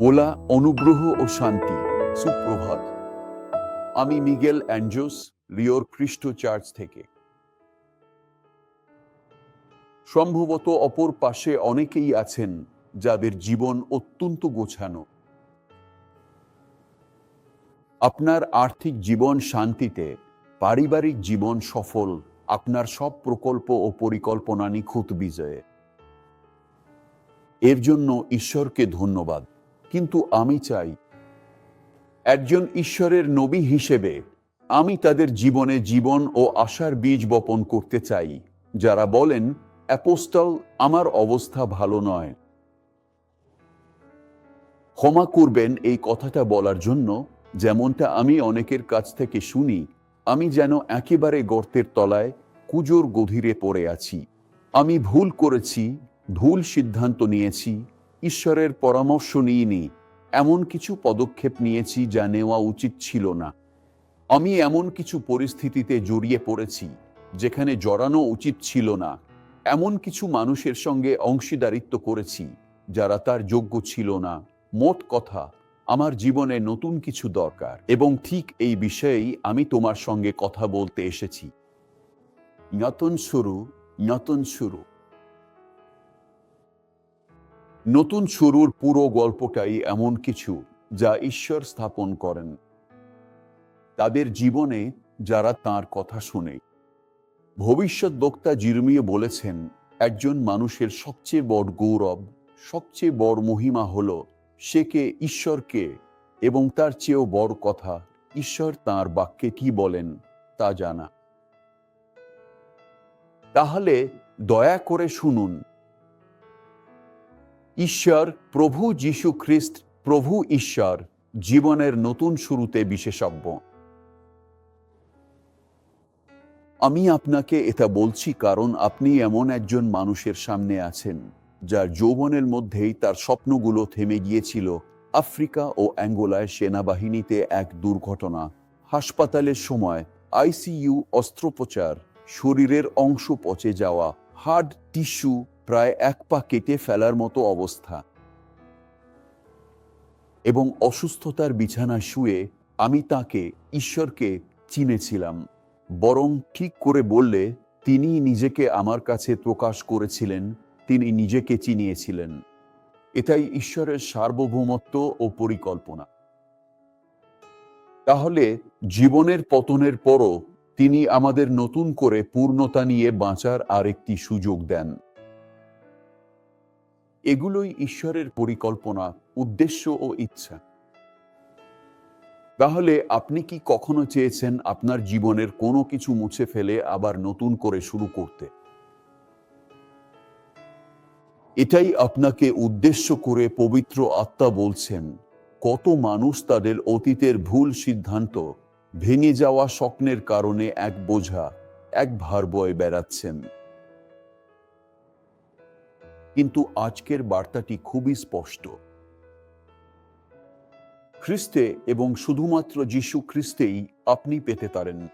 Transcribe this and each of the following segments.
OLA অনুগ্রহ ও শান্তি। সুপ্রভাত। আমি মিগেল অ্যাঞ্জোস, রিওর খ্রিস্ট চার্চ থেকে। সম্ভবত অপর পাশে অনেকেই আছেন যাদের জীবন অত্যন্ত গোছানো। আপনার আর্থিক জীবন শান্তিতে, পারিবারিক জীবন সফল, আপনার সব প্রকল্প ও পরিকল্পনা নিখুঁত বিজয়ে। এর জন্য ঈশ্বরকে ধন্যবাদ। কিন্তু আমি চাই, একজন ঈশ্বরের নবী হিসেবে আমি তাদের জীবনে জীবন ও আশার বীজ বপন করতে চাই, যারা বলেন, অ্যাপোস্টল, আমার অবস্থা ভালো নয়। ক্ষমা করবেন এই কথাটা বলার জন্য, যেমনটা আমি অনেকের কাছ থেকে শুনি, আমি যেন একেবারে গর্তের তলায়, কুজোর গভীরে পড়ে আছি। আমি ভুল করেছি, ভুল সিদ্ধান্ত নিয়েছি ঈশ্বরের পরামর্শ নিইনি। এমন কিছু পদক্ষেপ নিয়েছি যা নেওয়া উচিত ছিল না। আমি এমন কিছু পরিস্থিতিতে জড়িয়ে পড়েছি, যেখানে জড়ানো উচিত ছিল না। এমন কিছু মানুষের সঙ্গে অংশীদারিত্ব করেছি, যারা তার যোগ্য ছিল না। মোট কথা, আমার জীবনে নতুন কিছু দরকার এবং ঠিক এই বিষয়েই আমি তোমার সঙ্গে কথা বলতে এসেছি। নতুন শুরু নতুন শুরু। নতুন শুরুর পুরো গল্পটাই এমন কিছু যা ঈশ্বর স্থাপন করেন। তাদের জীবনে যারা তার কথা শুনে। ভবিষ্যৎ বক্তা জিরমিয়ে বলেছেন, একজন মানুষের সবচেয়ে বড় গৌরব, সবচেয়ে বড় মহিমা হল সে কে ঈশ্বরকে এবং তার চেয়েও বড় কথা, ঈশ্বর তার বাক্যে কি বলেন তা জানা। তাহলে দয়া করে শুনুন। ঈশ্বর, প্রভু যীশু খ্রিস্ট, প্রভু ঈশ্বর, জীবনের নতুন শুরুতে বিশেষজ্ঞ। আমি আপনাকে এটা বলছি কারণ আপনি এমন একজন মানুষের সামনে আছেন, যার যৌবনের মধ্যেই তার স্বপ্নগুলো থেমে গিয়েছিল আফ্রিকা ও অ্যাঙ্গোলায় সেনাবাহিনীতে এক দুর্ঘটনা, হাসপাতালের সময়, আইসিইউ অস্ত্রোপচার, শরীরের অংশ পচে যাওয়া, হার্ড টিস্যু প্রায় এক পা কেটে ফেলার মতো অবস্থা। এবং অসুস্থতার বিছানা শুয়ে আমি তাকে, ঈশ্বরকে চিনেছিলাম। বরং ঠিক করে বললে, তিনি নিজেকে আমার কাছে প্রকাশ করেছিলেন, তিনি নিজেকে চিনিয়েছিলেন। এটাই ঈশ্বরের সার্বভৌমত্ব ও পরিকল্পনা। তাহলে জীবনের পতনের পরও তিনি আমাদের নতুন করে পূর্ণতা নিয়ে বাঁচার আরেকটি সুযোগ দেন। এগুলোই ঈশ্বরের পরিকল্পনা, উদ্দেশ্য ও ইচ্ছা। তাহলে আপনি কি কখনো চেয়েছেন আপনার জীবনের কোনো কিছু মুছে ফেলে আবার নতুন করে শুরু করতে? এটাই আপনাকে উদ্দেশ্য করে পবিত্র আত্মা বলছেন, কত মানুষ তাদের অতীতের ভুল সিদ্ধান্ত, ভেঙে যাওয়া স্বপ্নের কারণে এক বোঝা, এক ভার বয়ে বেড়াচ্ছেন। কিন্তু আজকের বার্তাটি খুবই স্পষ্ট। খ্রিস্টে এবং শুধুমাত্র যীশু খ্রিস্টেই আপনি পেতে পারেন।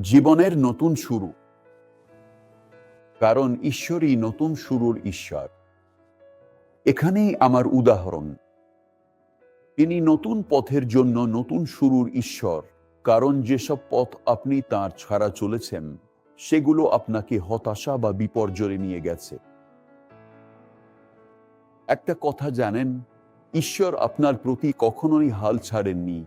জীবনের নতুন শুরু। কারণ ঈশ্বরই নতুন শুরুর ঈশ্বর। এখানেই আমার উদাহরণ। তিনি নতুন পথের জন্য নতুন শুরুর ঈশ্বর, কারণ যেসব পথ আপনি তার ছাড়া চলেছেন, সেগুলো আপনাকে হতাশা বা বিপর্যয়ে নিয়ে গেছে। একটা কথা জানেন, ঈশ্বর আপনার প্রতি কখনোই হাল ছাড়েননি।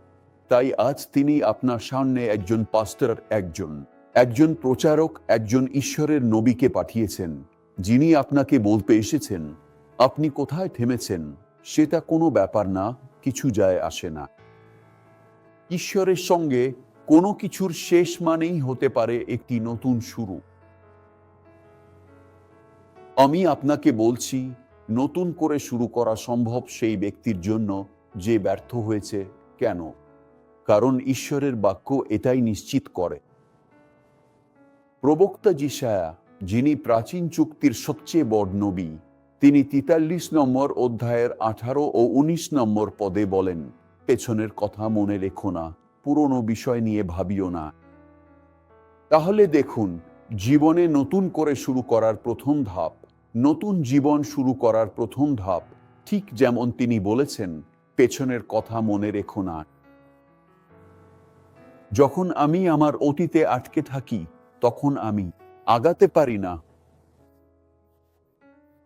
তাই আজ তিনি আপনার সামনে একজন পাস্টার একজন একজন প্রচারক, একজন ঈশ্বরের নবীকে পাঠিয়েছেন, যিনি আপনাকে বলতে এসেছেন, আপনি কোথায় থেমেছেন, সেটা কোনো ব্যাপার না, কিছু যায় আসে না। ঈশ্বরের সঙ্গে কোনো কিছুর শেষ মানেই হতে পারে একটি নতুন শুরু। আমি আপনাকে বলছি নতুন করে শুরু করা সম্ভব সেই ব্যক্তির জন্য যে ব্যর্থ হয়েছে কেন? কারণ ঈশ্বরের বাক্য এটাই নিশ্চিত করে। প্রবক্তা জিসায়া যিনি প্রাচীন চুক্তির সবচেয়ে বড় নবী, তিনি তিতাল্লিশ নম্বর অধ্যায়ের আঠারো ও উনিশ নম্বর পদে বলেন, পেছনের কথা মনে রেখো না, পুরনো বিষয় নিয়ে ভাবিও না। তাহলে দেখুন, জীবনে নতুন করে শুরু করার প্রথম ধাপ নতুন জীবন শুরু করার প্রথম ধাপ ঠিক যেমন তিনি বলেছেন, পেছনের কথা মনে রেখো না। যখন আমি আমার অতীতে আটকে থাকি, তখন আমি আগাতে পারি না।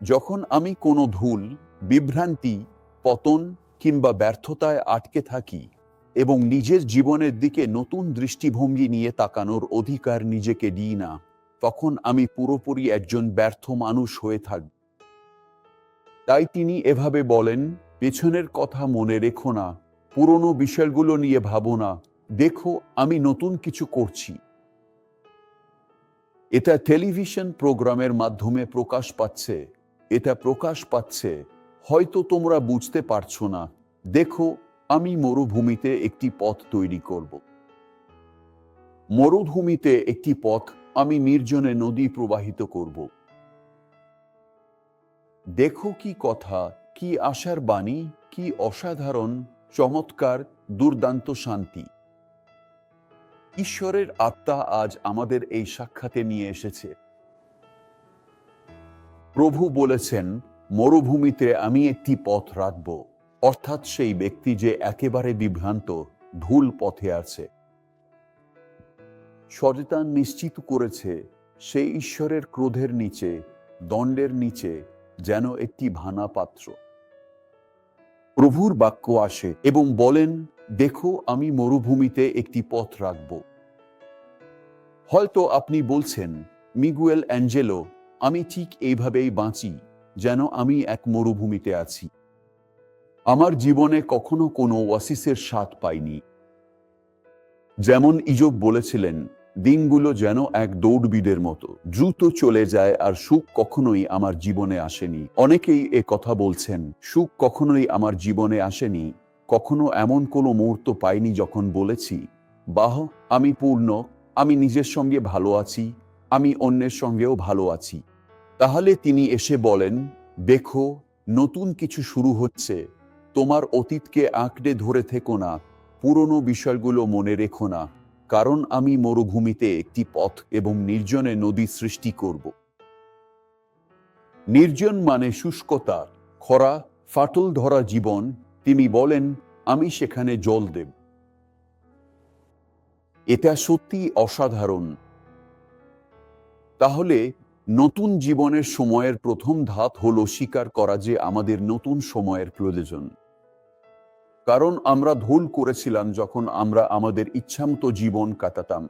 যখন আমি কোনো ভুল, বিভ্রান্তি, পতন কিংবা ব্যর্থতায় আটকে থাকি এবং নিজের জীবনের দিকে নতুন দৃষ্টিভঙ্গি নিয়ে তাকানোর অধিকার নিজেকে দিই না তখন আমি পুরোপুরি একজন ব্যর্থ মানুষ হয়ে থাকব তাই তিনি এভাবে বলেন, পেছনের কথা মনে রেখো না, পুরনো বিষয়গুলো নিয়ে ভাবো না, দেখো আমি নতুন কিছু করছি। এটা টেলিভিশন প্রোগ্রামের মাধ্যমে প্রকাশ পাচ্ছে। এটা প্রকাশ পাচ্ছে। হয়তো তোমরা বুঝতে পারছ না। দেখো, আমি মরুভূমিতে একটি পথ তৈরি করব। মরুভূমিতে একটি পথ আমি নির্জনে নদী প্রবাহিত করব। দেখো কি কথা, কি আশার বাণী, কি অসাধারণ, চমৎকার, দুর্দান্ত শান্তি। ঈশ্বরের আত্মা আজ আমাদের এই সাক্ষাতে নিয়ে এসেছে। প্রভু বলেছেন, মরুভূমিতে আমি একটি পথ রাখব। অর্থাৎ সেই ব্যক্তি যে একেবারে বিভ্রান্ত ভুল পথে আছে। সচেতন নিশ্চিত করেছে সেই ঈশ্বরের ক্রোধের নিচে, দণ্ডের নিচে যেন একটি ভানা পাত্র। প্রভুর বাক্য আসে এবং বলেন, দেখো, আমি মরুভূমিতে একটি পথ রাখব। হয়তো আপনি বলছেন, মিগুয়েল অ্যাঞ্জেলো, আমি ঠিক এইভাবেই বাঁচি, যেন আমি এক মরুভূমিতে আছি। আমার জীবনে কখনো কোনো ওয়াসিসের স্বাদ পাইনি। যেমন ইজব বলেছিলেন দিনগুলো যেন এক দৌড়বিদের মতো। দ্রুত চলে যায় আর সুখ কখনোই আমার জীবনে আসেনি। অনেকেই এ কথা বলছেন, সুখ কখনোই আমার জীবনে আসেনি। কখনো এমন কোনো মুহূর্ত পাইনি যখন বলেছি, বাহ, আমি পূর্ণ, আমি নিজের সঙ্গে ভালো আছি, আমি অন্যের সঙ্গেও ভালো আছি। তাহলে তিনি এসে বলেন, দেখো, নতুন কিছু শুরু হচ্ছে। তোমার অতীতকে আঁকড়ে ধরে থেকো না, পুরনো বিষয়গুলো মনে রেখো না। কারণ আমি মরুভূমিতে একটি পথ এবং নির্জনে নদী সৃষ্টি করব। নির্জন মানে শুষ্কতা, খরা, ফাটল ধরা জীবন, তিনি বলেন, আমি সেখানে জল দেব। এটা সত্যি অসাধারণ। তাহলে নতুন জীবনের সময়ের প্রথম ধাপ হলো স্বীকার করা যে আমাদের নতুন সময়ের প্রয়োজন। কারণ আমরা ভুল করেছিলাম যখন আমরা আমাদের ইচ্ছামতো জীবন কাটাতাম,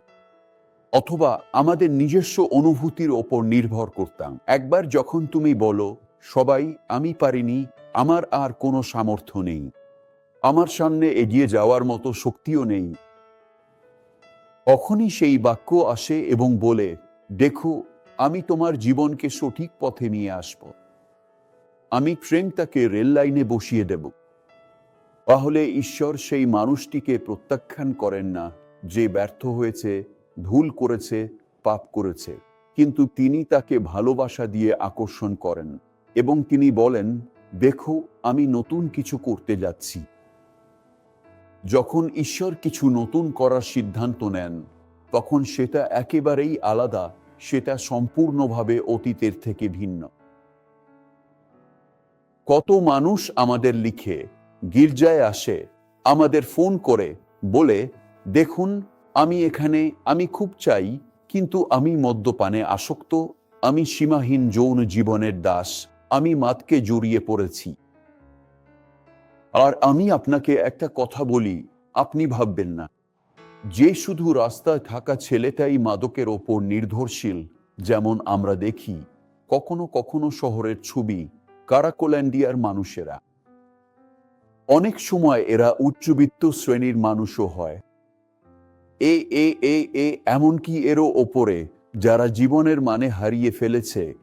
অথবা আমাদের নিজস্ব অনুভূতির ওপর নির্ভর করতাম। একবার যখন তুমি বলো, সবাই, আমি পারিনি, আমার আর কোনো সামর্থ্য নেই, আমার সামনে এগিয়ে যাওয়ার মতো শক্তিও নেই। তখনই সেই বাক্য আসে এবং বলে, দেখো, আমি তোমার জীবনকে সঠিক পথে নিয়ে আসব। আমি ট্রেনটাকে রেল লাইনে বসিয়ে দেব। তাহলে ঈশ্বর সেই মানুষটিকে প্রত্যাখ্যান করেন না, যে ব্যর্থ হয়েছে, ভুল করেছে, পাপ করেছে। কিন্তু তিনি তাকে ভালোবাসা দিয়ে আকর্ষণ করেন এবং তিনি বলেন, দেখো, আমি নতুন কিছু করতে যাচ্ছি। যখন ঈশ্বর কিছু নতুন করার সিদ্ধান্ত নেন, তখন সেটা একেবারেই আলাদা, সেটা সম্পূর্ণভাবে অতীতের থেকে ভিন্ন। কত মানুষ আমাদের লিখে গির্জায় আসে, আমাদের ফোন করে বলে, দেখুন, আমি এখানে, আমি খুব চাই, কিন্তু আমি মদ্যপানে আসক্ত, আমি সীমাহীন যৌন জীবনের দাস, আমি মাতকে জড়িয়ে পড়েছি। আর আমি আপনাকে একটা কথা বলি, আপনি ভাববেন না। যে শুধু রাস্তায় থাকা ছেলেটাই মাদকের ওপর নির্ভরশীল, যেমন আমরা দেখি, কখনো কখনো শহরের ছবি, কারাকোল্যান্ডিয়ার মানুষেরা। অনেক সময় এরা উচ্চবিত্ত শ্রেণির মানুষও হয়। এ এ এ এ, এমনকি এরও ওপরে, যারা জীবনের মানে হারিয়ে ফেলেছে,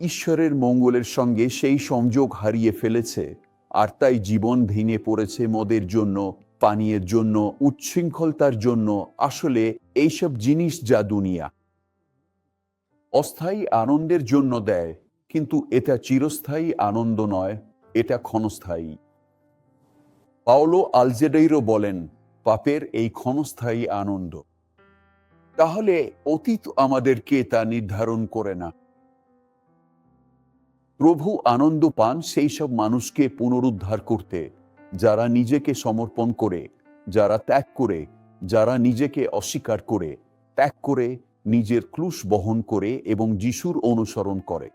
ঈশ্বরের মঙ্গলের সঙ্গে সেই সংযোগ হারিয়ে ফেলেছে, আর তাই জীবন ভেঙে পড়েছে মদের জন্য, পানীয়ের জন্য, উচ্ছৃঙ্খলতার জন্য, আসলে এইসব জিনিস যা দুনিয়া। অস্থায়ী আনন্দের জন্য দেয়, কিন্তু এটা চিরস্থায়ী আনন্দ নয়, এটা ক্ষণস্থায়ী। পাওলো আলজেডেইরো বলেন, পাপের এই ক্ষণস্থায়ী আনন্দ। তাহলে অতীত আমাদেরকে তা নির্ধারণ করে না। প্রভু আনন্দ পান সেই সব মানুষকে পুনরুদ্ধার করতে, যারা নিজেকে সমর্পণ করে, যারা ত্যাগ করে, যারা নিজেকে অস্বীকার করে, ত্যাগ করে, নিজের ক্লুশ বহন করে এবং যিশুর অনুসরণ করে।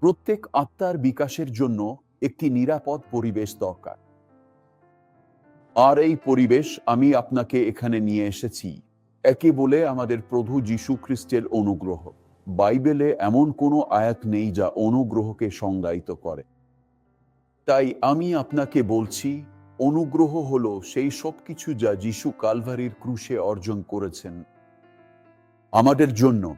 প্রত্যেক আত্মার বিকাশের জন্য একটি নিরাপদ পরিবেশ দরকার। আর এই পরিবেশ আমি আপনাকে এখানে নিয়ে এসেছি। একে বলে আমাদের প্রভু যীশু খ্রিস্টের অনুগ্রহ। বাইবেলে এমন কোনো আয়াত নেই যা অনুগ্রহকে সংজ্ঞায়িত করে। তাই আমি আপনাকে বলছি, অনুগ্রহ হল সেই সব কিছু যা যিশু কালভারির ক্রুশে অর্জন করেছেন। আমাদের জন্য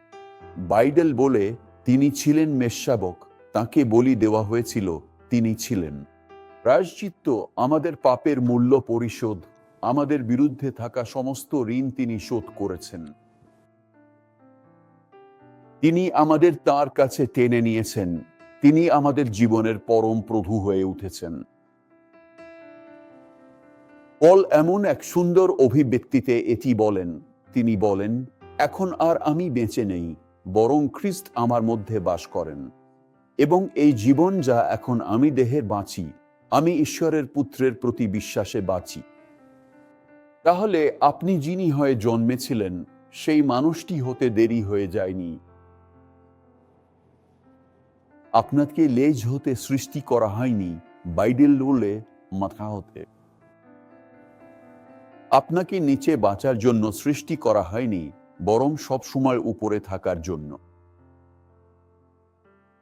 বাইডেল বলে তিনি ছিলেন মেষশাবক তাকে বলি দেওয়া হয়েছিল তিনি ছিলেন। প্রায়শ্চিত্ত আমাদের পাপের মূল্য পরিশোধ, আমাদের বিরুদ্ধে থাকা সমস্ত ঋণ তিনি শোধ করেছেন। তিনি আমাদের তার কাছে টেনে নিয়েছেন। তিনি আমাদের জীবনের পরম প্রভু হয়ে উঠেছেন। পল এমন এক সুন্দর অভিব্যক্তিতে এটি বলেন। তিনি বলেন, এখন আর আমি বেঁচে নেই, বরং খ্রিস্ট আমার মধ্যে বাস করেন। এবং এই জীবন যা এখন আমি দেহের বাঁচি, আমি ঈশ্বরের পুত্রের প্রতি বিশ্বাসে বাঁচি। তাহলে আপনি যিনি হয়ে জন্মেছিলেন, সেই মানুষটি হতে দেরি হয়ে যায়নি। আপনাকে লেজ হতে সৃষ্টি করা হয়নি বাইডেল বলে মাথা হতে। আপনাকে নিচে বাঁচার জন্য সৃষ্টি করা হয়নি, বরং সব সময় উপরে থাকার জন্য।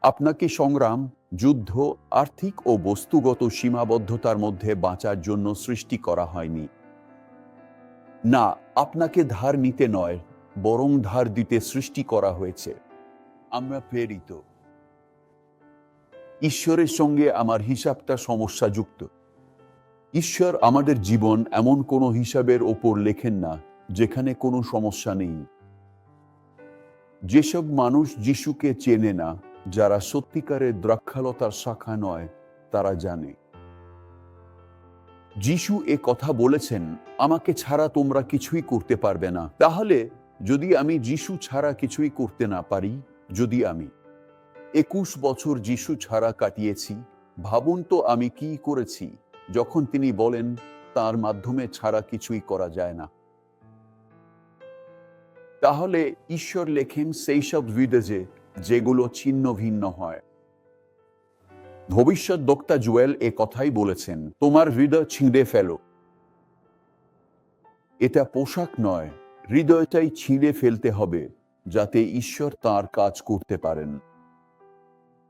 আপনাকে সংগ্রাম, যুদ্ধ, আর্থিক ও বস্তুগত সীমাবদ্ধতার মধ্যে বাঁচার জন্য সৃষ্টি করা হয়নি। না, আপনাকে ধার নিতে নয়, বরং ধার দিতে সৃষ্টি করা হয়েছে। আমরা প্রেরিত। ঈশ্বরের সঙ্গে আমার হিসাবটা সমস্যাযুক্ত। ঈশ্বর আমাদের জীবন এমন কোনো হিসাবের ওপর লেখেন না, যেখানে কোনো সমস্যা নেই। যেসব মানুষ যিশুকে চেনে না যারা সত্যিকারের দ্রাক্ষালতার শাখা নয়, তারা জানে। যিশু এ কথা বলেছেন, আমাকে ছাড়া তোমরা কিছুই করতে পারবে না। তাহলে, যদি আমি যিশু ছাড়া কিছুই করতে না পারি, যদি আমি একুশ বছর যিশু ছাড়া কাটিয়েছি, ভাবুন তো আমি কি করেছি, যখন তিনি বলেন, তার মাধ্যমে ছাড়া কিছুই করা যায় না। তাহলে ঈশ্বর লেখেন সেই সব বিদেজে যেগুলো ছিন্ন ভিন্ন হয়। ভবিষ্যৎ বক্তা জুয়েল এ কথাই বলেছেন, তোমার হৃদয় ছিঁড়ে ফেলো। এটা পোশাক নয়, হৃদয়টাই ছিঁড়ে ফেলতে হবে, যাতে ঈশ্বর তার কাজ করতে পারেন।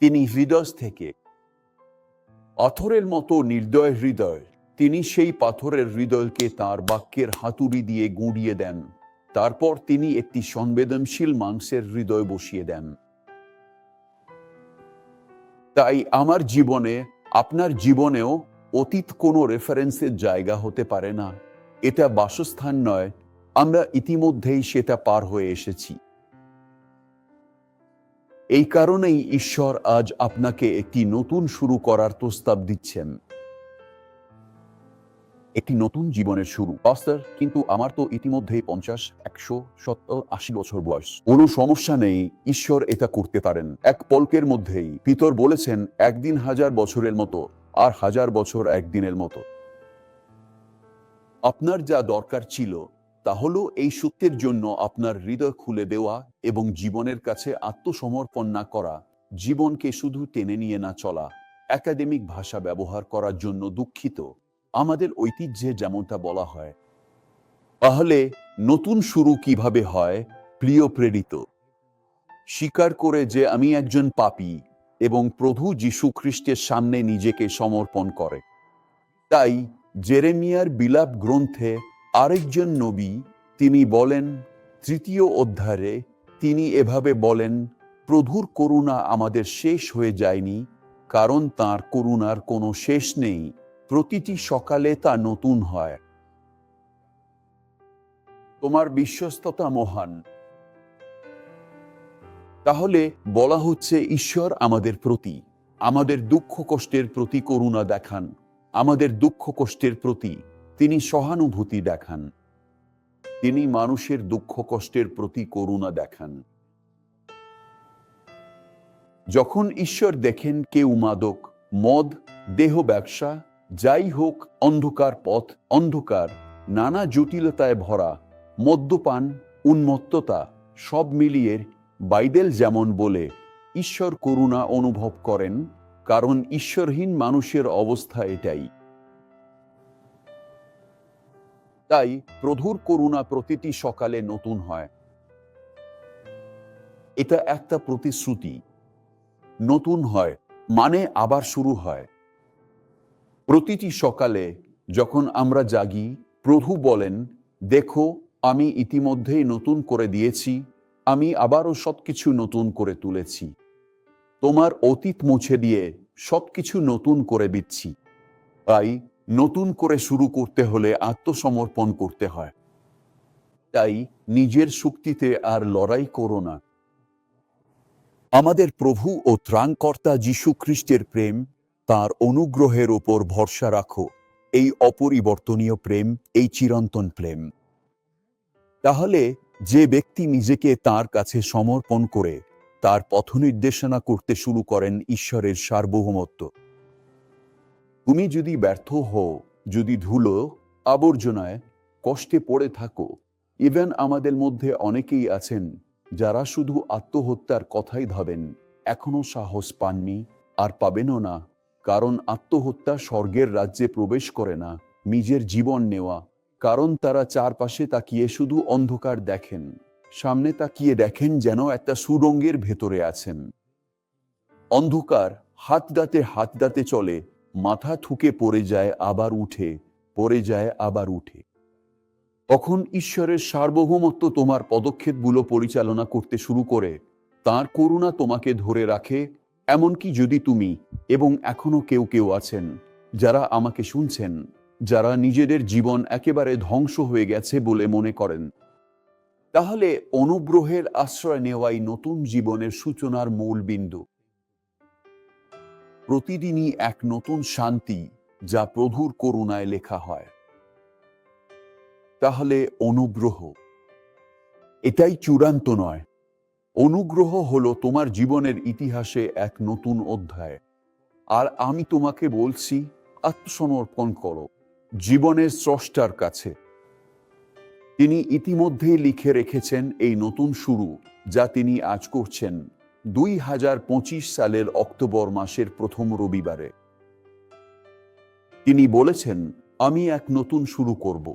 তিনি হৃদয় থেকে, পাথরের মতো নির্দয় হৃদয়, তিনি সেই পাথরের হৃদয়কে তার বাক্যের হাতুড়ি দিয়ে গুঁড়িয়ে দেন। তারপর তিনি একটি সংবেদনশীল মাংসের হৃদয় বসিয়ে দেন। তাই আমার জীবনে, আপনার জীবনেও অতীত কোনো রেফারেন্সের জায়গা হতে পারে না। এটা বাসস্থান নয়, আমরা ইতিমধ্যেই সেটা পার হয়ে এসেছি। এই কারণেই ঈশ্বর আজ আপনাকে একটি নতুন শুরু করার প্রস্তাব দিচ্ছেন। একটি নতুন জীবনের শুরু। পাস্টার কিন্তু আমার তো ইতিমধ্যেই পঞ্চাশ, একশো, সত্তর, আশি বছর বয়স। কোনো সমস্যা নেই, ঈশ্বর এটা করতে পারেন। এক পলকের মধ্যেই পিতর বলেছেন, একদিন হাজার বছরের মতো, আর হাজার বছর একদিনের মতো। আপনার যা দরকার ছিল, তা হলো এই সত্যের জন্য আপনার হৃদয় খুলে দেওয়া এবং জীবনের কাছে আত্মসমর্পণ না করা, জীবনকে শুধু টেনে নিয়ে না চলা, একাডেমিক ভাষা ব্যবহার করার জন্য দুঃখিত। আমাদের ঐতিহ্যে যেমনটা বলা হয়, তাহলে নতুন শুরু কীভাবে হয়? প্রিয় প্রেরিত, স্বীকার করে যে আমি একজন পাপী এবং প্রভু যীশু খ্রিস্টের সামনে নিজেকে সমর্পণ করে। তাই জেরেমিয়ার বিলাপ গ্রন্থে আরেকজন নবী তিনি বলেন, তৃতীয় অধ্যায়ে তিনি এভাবে বলেন, প্রভুর করুণা আমাদের শেষ হয়ে যায়নি, কারণ তার করুণার কোনো শেষ নেই। প্রতিটি সকালে তা নতুন হয়। তোমার বিশ্বস্ততা মহান। তাহলে বলা হচ্ছে ঈশ্বর আমাদের প্রতি। আমাদের দুঃখ কষ্টের প্রতি করুণা দেখান। আমাদের দুঃখ কষ্টের প্রতি তিনি সহানুভূতি দেখান। তিনি মানুষের দুঃখ কষ্টের প্রতি করুণা দেখান। যখন ঈশ্বর দেখেন কেউ মাদক, মদ, দেহ ব্যবসা যাই হোক, অন্ধকার পথ, অন্ধকার, নানা জটিলতায় ভরা, মদ্যপান, উন্মত্ততা, সব মিলিয়ে বাইদেল যেমন বলে, ঈশ্বর করুণা অনুভব করেন, কারণ ঈশ্বরহীন মানুষের অবস্থা এটাই। তাই প্রধুর করুণা প্রতিটি সকালে নতুন হয়। এটা একটা প্রতিশ্রুতি। নতুন হয় মানে আবার শুরু হয়। প্রতিটি সকালে যখন আমরা জাগি, প্রভু বলেন, দেখো, আমি ইতিমধ্যেই নতুন করে দিয়েছি, আমি আবারও সবকিছু নতুন করে তুলেছি। তোমার অতীত মুছে দিয়ে সবকিছু নতুন করে দিচ্ছি। তাই নতুন করে শুরু করতে হলে আত্মসমর্পণ করতে হয়। তাই নিজের শক্তিতে আর লড়াই করো না। আমাদের প্রভু ও ত্রাণকর্তা যীশু খ্রিস্টের প্রেম তার অনুগ্রহের ওপর ভরসা রাখো, এই অপরিবর্তনীয় প্রেম, এই চিরন্তন প্রেম। তাহলে যে ব্যক্তি নিজেকে তার কাছে সমর্পণ করে, তার পথ নির্দেশনা করতে শুরু করেন ঈশ্বরের সার্বভৌমত্ব। তুমি যদি ব্যর্থ হও, যদি ধুলো, আবর্জনায় কষ্টে পড়ে থাকো, ইভেন আমাদের মধ্যে অনেকেই আছেন, যারা শুধু আত্মহত্যার কথাই ভাবেন, এখনও সাহস পাননি, আর পাবেনও না। কারণ আত্মহত্যা স্বর্গের রাজ্যে প্রবেশ করে না, নিজের জীবন নেওয়া। কারণ তারা চারপাশে তাকিয়ে শুধু অন্ধকার দেখেন, সামনে তাকিয়ে দেখেন যেন একটা সুরঙ্গের ভেতরে আছেন। অন্ধকার হাত দাঁতে হাত দাঁতে চলে, মাথা থুকে পড়ে যায়, আবার উঠে, পড়ে যায়, আবার উঠে। তখন ঈশ্বরের সার্বভৌমত্ব তোমার পদক্ষেপগুলো পরিচালনা করতে শুরু করে, তার করুণা তোমাকে ধরে রাখে এমনকি যদি তুমি এবং এখনও কেউ কেউ আছেন যারা আমাকে শুনছেন, যারা নিজেদের জীবন একেবারে ধ্বংস হয়ে গেছে বলে মনে করেন, তাহলে অনুগ্রহের আশ্রয় নেওয়াই নতুন জীবনের সূচনার মূল বিন্দু। প্রতিদিনই এক নতুন শান্তি যা প্রভুর করুণায় লেখা হয়। তাহলে অনুগ্রহ। এটাই চূড়ান্ত নয় অনুগ্রহ হলো তোমার জীবনের ইতিহাসে এক নতুন অধ্যায়। আর আমি তোমাকে বলছি, আত্মসমর্পণ করো, জীবনের স্রষ্টার কাছে। তিনি ইতিমধ্যেই লিখে রেখেছেন এই নতুন শুরু, যা তিনি আজ করছেন দুই হাজার পঁচিশ সালের অক্টোবর মাসের প্রথম রবিবারে। তিনি বলেছেন, আমি এক নতুন শুরু করব।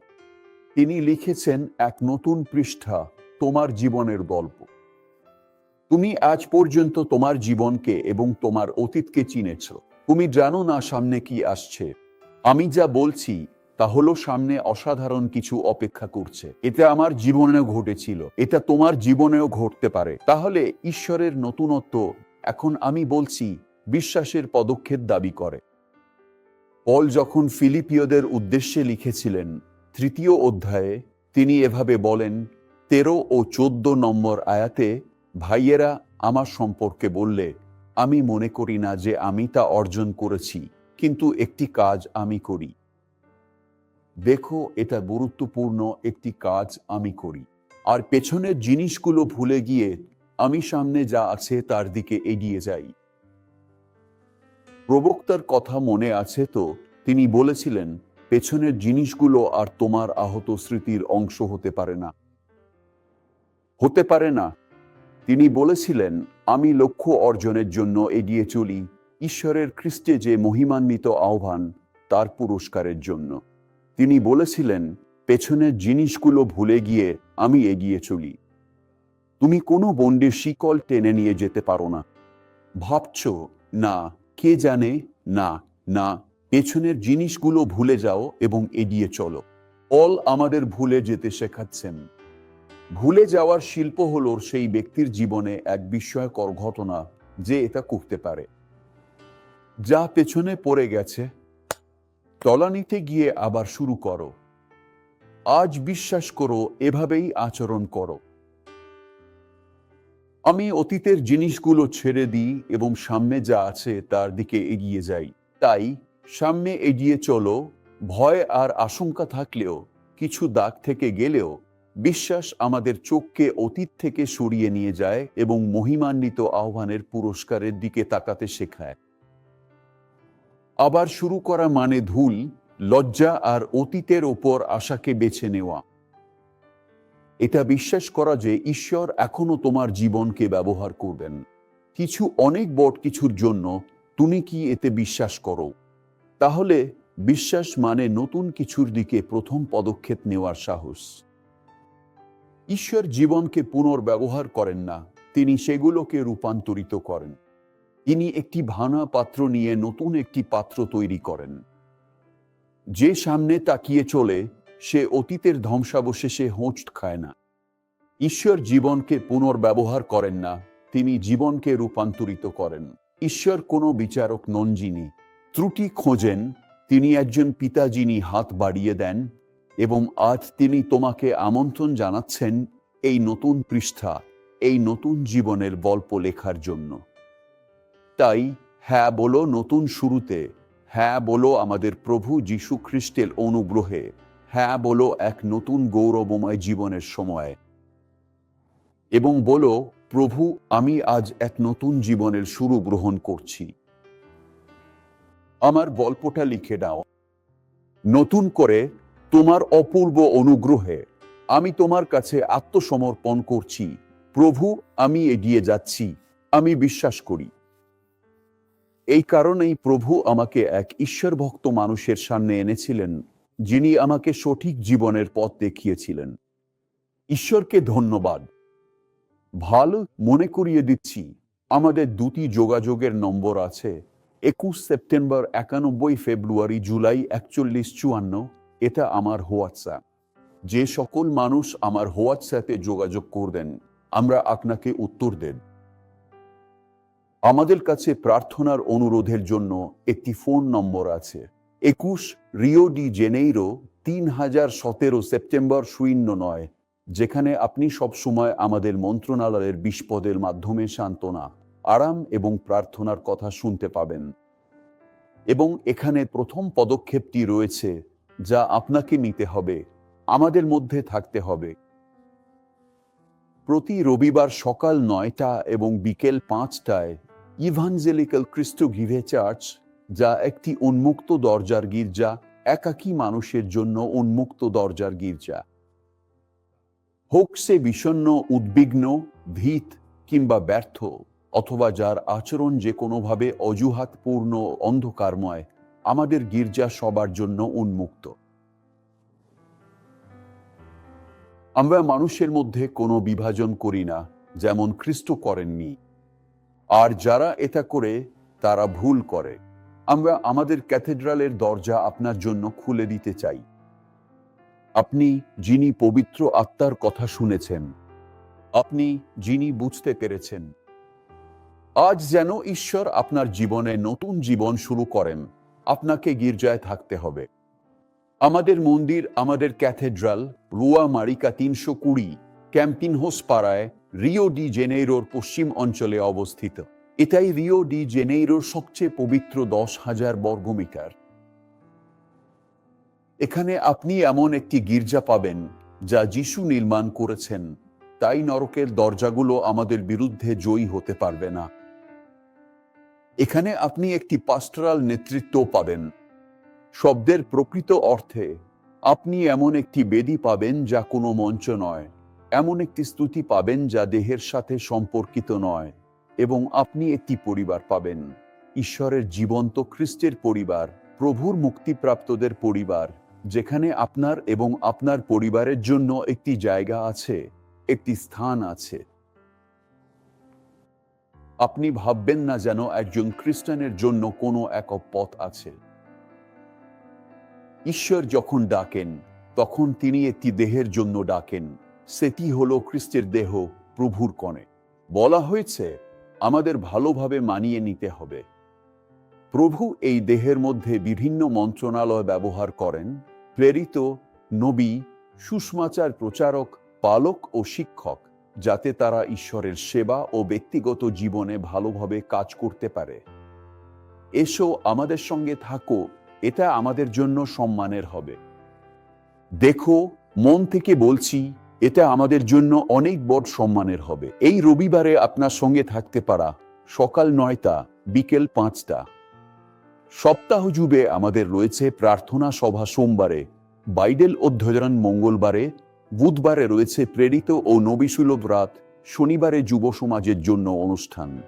তিনি লিখেছেন, এক নতুন পৃষ্ঠা তোমার জীবনের গল্প। তুমি আজ পর্যন্ত তোমার জীবনকে এবং তোমার অতীতকে চিনেছ। তুমি জানো না সামনে কি আসছে। আমি যা বলছি, তা হলো সামনে অসাধারণ কিছু অপেক্ষা করছে। এটা আমার জীবনেও ঘটেছিল। এটা তোমার জীবনেও ঘটতে পারে। তাহলে ঈশ্বরের নতুনত্ব এখন আমি বলছি, বিশ্বাসের পদক্ষেপ দাবি করে। পল যখন ফিলিপিয়দের উদ্দেশ্যে লিখেছিলেন, তৃতীয় অধ্যায়ে তিনি এভাবে বলেন, তেরো ও চোদ্দ নম্বর আয়াতে ভাইয়েরা, আমার সম্পর্কে বললে, আমি মনে করি না যে আমি তা অর্জন করেছি, কিন্তু একটি কাজ আমি করি। দেখো, এটা গুরুত্বপূর্ণ একটি কাজ আমি করি। আর পেছনের জিনিসগুলো ভুলে গিয়ে, আমি সামনে যা আছে তার দিকে এগিয়ে যাই। প্রবক্তার কথা মনে আছে তো? তিনি বলেছিলেন, পেছনের জিনিসগুলো আর তোমার আহত স্মৃতির অংশ হতে পারে না। হতে পারে না। তিনি বলেছিলেন, আমি লক্ষ্য অর্জনের জন্য এগিয়ে চলি। ঈশ্বরের খ্রিস্টে যে মহিমান্বিত আহ্বান, তার পুরস্কারের জন্য। তিনি বলেছিলেন, পেছনের জিনিসগুলো ভুলে গিয়ে আমি এগিয়ে চলি। তুমি কোনো বন্ডের শিকল টেনে নিয়ে যেতে পারো না। ভাবছ, না, কে জানে? না না, পেছনের জিনিসগুলো ভুলে যাও এবং এগিয়ে চলো। অল আমাদের ভুলে যেতে শেখাচ্ছেন। ভুলে যাওয়ার শিল্প হলো সেই ব্যক্তির জীবনে এক বিস্ময়কর ঘটনা যে এটা করতে পারে। যা পেছনে পড়ে গেছে, তলানিতে গিয়ে আবার শুরু করো। আজ বিশ্বাস করো, এভাবেই আচরণ করো। আমি অতীতের জিনিসগুলো ছেড়ে দিই এবং সামনে যা আছে তার দিকে এগিয়ে যাই। তাই সামনে এগিয়ে চলো, ভয় আর আশঙ্কা থাকলেও, কিছু দাগ থেকে গেলেও বিশ্বাস আমাদের চোখকে অতীত থেকে সরিয়ে নিয়ে যায় এবং মহিমান্বিত আহ্বানের পুরস্কারের দিকে তাকাতে শেখায়। আবার শুরু করা মানে ধুল, লজ্জা আর অতীতের ওপর আশাকে বেছে নেওয়া। এটা বিশ্বাস করা যে ঈশ্বর এখনও তোমার জীবনকে ব্যবহার করবেন। কিছু অনেক বড় কিছুর জন্য তুমি কি এতে বিশ্বাস করো? তাহলে বিশ্বাস মানে নতুন কিছুর দিকে প্রথম পদক্ষেপ নেওয়ার সাহস। ঈশ্বর জীবনকে পুনর্ব্যবহার করেন না, তিনি সেগুলোকে রূপান্তরিত করেন। তিনি একটি ভাঙা পাত্র নিয়ে নতুন একটি পাত্র তৈরি করেন। যে সামনে তাকিয়ে চলে, সে অতীতের ধ্বংসাবশেষে হোঁচ খায় না। ঈশ্বর জীবনকে পুনর্ব্যবহার করেন না, তিনি জীবনকে রূপান্তরিত করেন। ঈশ্বর কোনো বিচারক নন যিনি। ত্রুটি খোঁজেন, তিনি একজন পিতা যিনি হাত বাড়িয়ে দেন এবং আজ তিনি তোমাকে আমন্ত্রণ জানাচ্ছেন এই নতুন পৃষ্ঠা, এই নতুন জীবনের গল্প লেখার জন্য। তাই হ্যাঁ বলো নতুন শুরুতে হ্যাঁ বলো আমাদের প্রভু যীশু খ্রিস্টের অনুগ্রহে হ্যাঁ বলো এক নতুন গৌরবময় জীবনের সময়। এবং বলো, প্রভু, আমি আজ এক নতুন জীবনের শুরু গ্রহণ করছি। আমার গল্পটা লিখে দাও নতুন করে তোমার অপূর্ব অনুগ্রহে আমি তোমার কাছে আত্মসমর্পণ করছি। প্রভু, আমি এগিয়ে যাচ্ছি। আমি বিশ্বাস করি। এই কারণেই প্রভু আমাকে এক ঈশ্বর ভক্ত মানুষের সামনে এনেছিলেন, যিনি আমাকে সঠিক জীবনের পথ দেখিয়েছিলেন। ঈশ্বরকে ধন্যবাদ। ভালো মনে করিয়ে দিচ্ছি, আমাদের দুটি যোগাযোগের নম্বর আছে, একুশ সেপ্টেম্বর একানব্বই ফেব্রুয়ারি জুলাই একচল্লিশ চুয়ান্ন। এটা আমার হোয়াটসঅ্যাপ। যে সকল মানুষ আমার হোয়াটসঅ্যাপে যোগাযোগ করবেন, আমরা আপনাকে উত্তর দেন আমাদের কাছে প্রার্থনার অনুরোধের জন্য একটি ফোন নম্বর আছে। একুশ রিও ডি জেনেইরো তিন হাজার সতেরো সেপ্টেম্বর শূন্য নয়, যেখানে আপনি সব সময় আমাদের মন্ত্রণালয়ের বিস্পদের মাধ্যমে সান্ত্বনা, আরাম এবং প্রার্থনার কথা শুনতে পাবেন। এবং এখানে প্রথম পদক্ষেপটি রয়েছে যা আপনাকে নিতে হবে, আমাদের মধ্যে থাকতে হবে। প্রতি রবিবার সকাল নয়টা এবং বিকেল পাঁচটায় ইভাঞ্জেলিক্যাল খ্রিস্ট গিভে চার্চ, যা একটি উন্মুক্ত দরজার গির্জা, একাকী মানুষের জন্য উন্মুক্ত দরজার গির্জা। হোক সে বিষণ্ন, উদ্বিগ্ন, ভীত কিংবা ব্যর্থ, অথবা যার আচরণ যে কোনোভাবে অজুহাতপূর্ণ, অন্ধকারময় আমাদের গির্জা সবার জন্য উন্মুক্ত। আমরা মানুষের মধ্যে কোনো বিভাজন করি না, যেমন খ্রিস্ট করেননি। আর যারা এটা করে, তারা ভুল করে। আমরা আমাদের ক্যাথেড্রালের দরজা আপনার জন্য খুলে দিতে চাই। আপনি যিনি পবিত্র আত্মার কথা শুনেছেন, আপনি যিনি বুঝতে পেরেছেন। আজ যেন ঈশ্বর আপনার জীবনে নতুন জীবন শুরু করেন। আপনাকে গির্জায় থাকতে হবে। আমাদের মন্দির, আমাদের ক্যাথেড্রাল, রুয়া মারিকা তিনশো কুড়ি, ক্যাম্পিনহোস পাড়ায় রিও ডি জেনেইরোর পশ্চিম অঞ্চলে অবস্থিত। এটাই রিও ডি জেনেইরোর সবচেয়ে পবিত্র দশ হাজার বর্গমিটার। এখানে আপনি এমন একটি গির্জা পাবেন, যা যিশু নির্মাণ করেছেন। তাই নরকের দরজাগুলো আমাদের বিরুদ্ধে জয়ী হতে পারবে না। এখানে আপনি একটি পাস্টরাল নেতৃত্ব পাবেন। শব্দের প্রকৃত অর্থে আপনি এমন একটি বেদি পাবেন যা কোনো মঞ্চ নয়, এমন একটি স্তুতি পাবেন যা দেহের সাথে সম্পর্কিত নয় এবং আপনি একটি পরিবার পাবেন। ঈশ্বরের জীবন্ত খ্রিস্টের পরিবার, প্রভুর মুক্তিপ্রাপ্তদের পরিবার, যেখানে আপনার এবং আপনার পরিবারের জন্য একটি জায়গা আছে, একটি স্থান আছে। আপনি ভাববেন না যেন একজন খ্রিস্টানের জন্য কোনো এক পথ আছে। ঈশ্বর যখন ডাকেন, তখন তিনি একটি দেহের জন্য ডাকেন। সেটি হল খ্রিস্টের দেহ প্রভুর কণে। বলা হয়েছে, আমাদের ভালোভাবে মানিয়ে নিতে হবে। প্রভু এই দেহের মধ্যে বিভিন্ন মন্ত্রণালয় ব্যবহার করেন। প্রেরিত, নবী, সুষমাচার প্রচারক, পালক ও শিক্ষক। যাতে তারা ঈশ্বরের সেবা ও ব্যক্তিগত জীবনে ভালোভাবে কাজ করতে পারে। এসো আমাদের সঙ্গে থাকো, এটা আমাদের জন্য সম্মানের হবে। দেখো, মন থেকে বলছি, এটা আমাদের জন্য অনেক বড় সম্মানের হবে। এই রবিবারে আপনার সঙ্গে থাকতে পারা সকাল নয়টা, বিকেল পাঁচটা। সপ্তাহ জুড়ে আমাদের রয়েছে প্রার্থনা সভা সোমবারে, বাইডেল অধ্যয়ন মঙ্গলবারে বুধবারে রয়েছে প্রেরিত ও নবিসুলভ রাত, শনিবারে যুব সমাজের জন্য অনুষ্ঠান।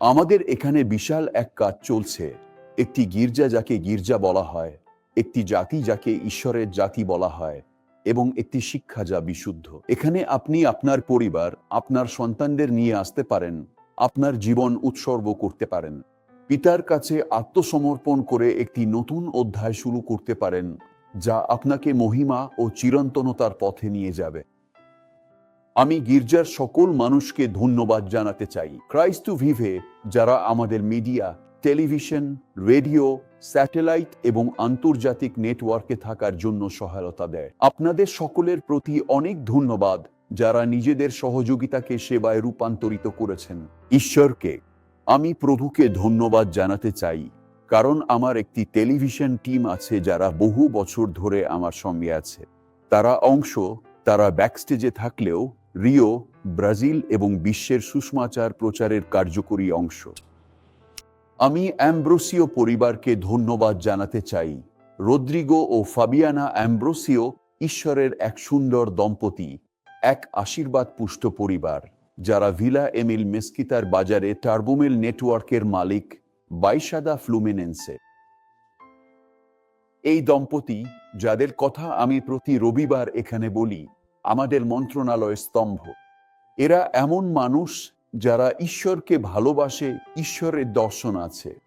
আমাদের এখানে বিশাল এক কাজ চলছে। একটি গির্জা যাকে গির্জা বলা হয়, একটি জাতি যাকে ঈশ্বরের জাতি বলা হয়, এবং একটি শিক্ষা যা বিশুদ্ধ। এখানে আপনি আপনার পরিবার, আপনার সন্তানদের নিয়ে আসতে পারেন, আপনার জীবন উৎসর্গ করতে পারেন। পিতার কাছে আত্মসমর্পণ করে একটি নতুন অধ্যায় শুরু করতে পারেন যা আপনাকে মহিমা ও চিরন্তনতার পথে নিয়ে যাবে। আমি গির্জার সকল মানুষকে ধন্যবাদ জানাতে চাই। ক্রাইস্ট ভিভে, যারা আমাদের মিডিয়া, টেলিভিশন, রেডিও, স্যাটেলাইট এবং আন্তর্জাতিক নেটওয়ার্কে থাকার জন্য সহায়তা দেয়। আপনাদের সকলের প্রতি অনেক ধন্যবাদ, যারা নিজেদের সহযোগিতাকে সেবায় রূপান্তরিত করেছেন। ঈশ্বরকে, আমি প্রভুকে ধন্যবাদ জানাতে চাই। কারণ আমার একটি টেলিভিশন টিম আছে যারা বহু বছর ধরে আমার সঙ্গে আছে। তারা অংশ, তারা ব্যাকস্টেজে থাকলেও রিও, ব্রাজিল এবং বিশ্বের সুষমাচার প্রচারের কার্যকরী অংশ। আমি অ্যাম্ব্রোসিও পরিবারকে ধন্যবাদ জানাতে চাই। রদ্রিগো ও ফাবিয়ানা অ্যাম্ব্রোসিও ঈশ্বরের এক সুন্দর দম্পতি, এক আশীর্বাদ পুষ্ট পরিবার, যারা ভিলা এমিল মেস্কিতার বাজারে টার্বোমেল নেটওয়ার্কের মালিক বাইশাদা ফ্লুমিনেন্সে। এই দম্পতি, যাদের কথা আমি প্রতি রবিবার এখানে বলি, আমাদের মন্ত্রণালয় স্তম্ভ। এরা এমন মানুষ যারা ঈশ্বরকে ভালোবাসে, ঈশ্বরের দর্শন আছে।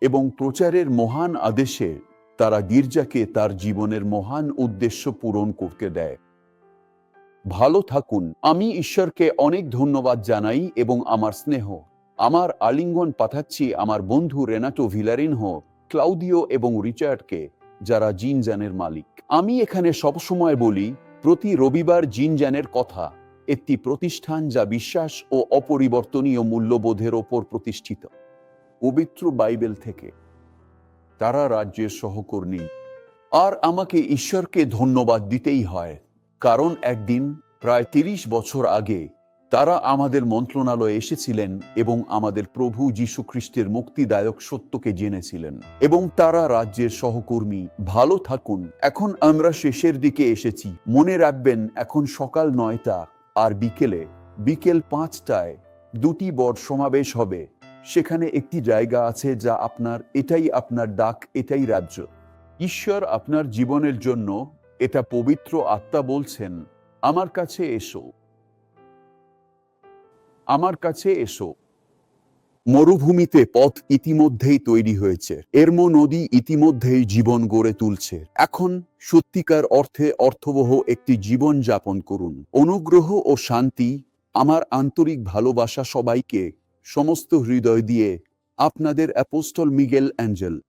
এবং প্রচারের মহান আদেশে তারা গির্জাকে তার জীবনের মহান উদ্দেশ্য পূরণ করতে দেয়। ভালো থাকুন। আমি ঈশ্বরকে অনেক ধন্যবাদ জানাই এবং আমার স্নেহ। আমার আলিঙ্গন পাঠাচ্ছি আমার বন্ধু রেনাটো ভিলারিনহো, ক্লাউদিও এবং রিচার্ডকে, যারা জিনজানের মালিক। আমি এখানে সবসময় বলি, প্রতি রবিবার জিনজানের কথা, একটি প্রতিষ্ঠান যা বিশ্বাস ও অপরিবর্তনীয় মূল্যবোধের ওপর প্রতিষ্ঠিত। পবিত্র বাইবেল থেকে, তারা রাজ্যের সহকর্মী। আর আমাকে ঈশ্বরকে ধন্যবাদ দিতেই হয়, কারণ একদিন, প্রায় তিরিশ বছর আগে তারা আমাদের মন্ত্রণালয়ে এসেছিলেন এবং আমাদের প্রভু যীশু খ্রিস্টের মুক্তিদায়ক সত্যকে জেনেছিলেন এবং তারা রাজ্যের সহকর্মী, ভালো থাকুন। এখন আমরা শেষের দিকে এসেছি। মনে রাখবেন, এখন সকাল নয়টা আর বিকেলে, বিকেল পাঁচটায় দুটি বড় সমাবেশ হবে। সেখানে একটি জায়গা আছে যা আপনার, এটাই আপনার ডাক, এটাই রাজ্য। ঈশ্বর আপনার জীবনের জন্য এটা পবিত্র আত্মা বলছেন, আমার কাছে এসো। আমার কাছে এসো। মরুভূমিতে পথ ইতিমধ্যেই তৈরি হয়েছে। এরমো নদী ইতিমধ্যেই জীবন গড়ে তুলছে। এখন সত্যিকার অর্থে অর্থবহ একটি জীবন যাপন করুন। অনুগ্রহ ও শান্তি, আমার আন্তরিক ভালোবাসা সবাইকে সমস্ত হৃদয় দিয়ে আপনাদের অ্যাপোস্টল মিগেল অ্যাঞ্জেল।